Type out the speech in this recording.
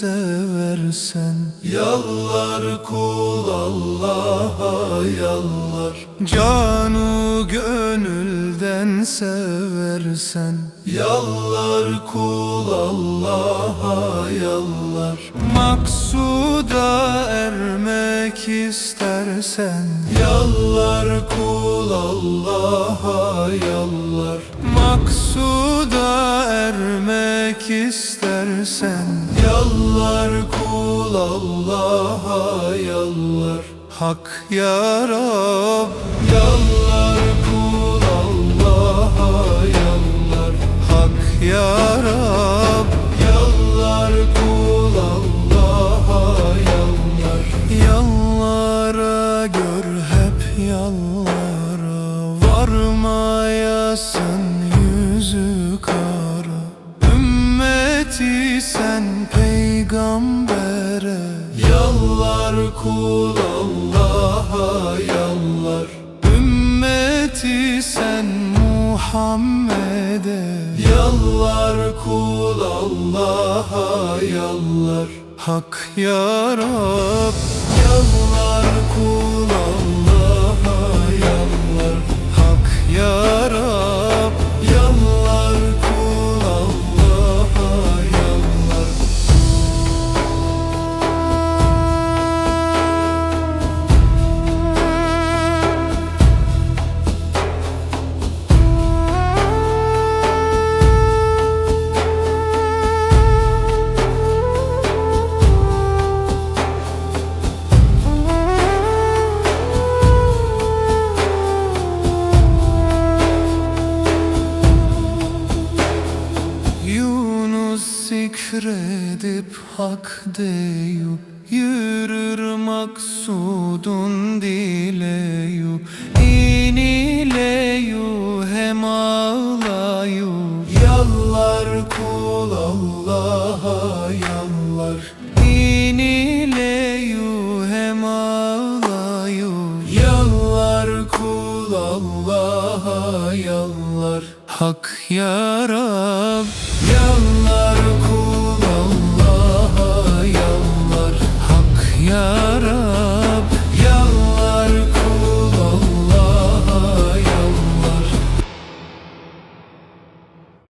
seversen. Yalvar kul Allah'a yalvar Canu gönülden seversen. Yalvar kul Allah'a yalvar Maksuda ermek istersen. Yalvar kul Allah'a yalvar Maksuda ermek istersen Yalvar kul Allah'a yalvar Hak ya Rab. Yalvar kul Allah'a yalvar Hak ya Rab. Yalvar kul Allah'a yalvar Yallara gör hep yallara. Varmayasın yüzü kara Sen peygambere Yalvar kul Allah'a yalvar Ümmeti sen Muhammed'e Yalvar kul Allah'a yalvar Hak ya Rab Yalvar kul Allah'a zikredip hak deyu Yürür maksudun dileyu İnileyu hem ağlayu. Yalvar kul Allah'a yalvar İnileyu hem ağlayu. Yalvar kul Allah'a yalvar Hak ya Rab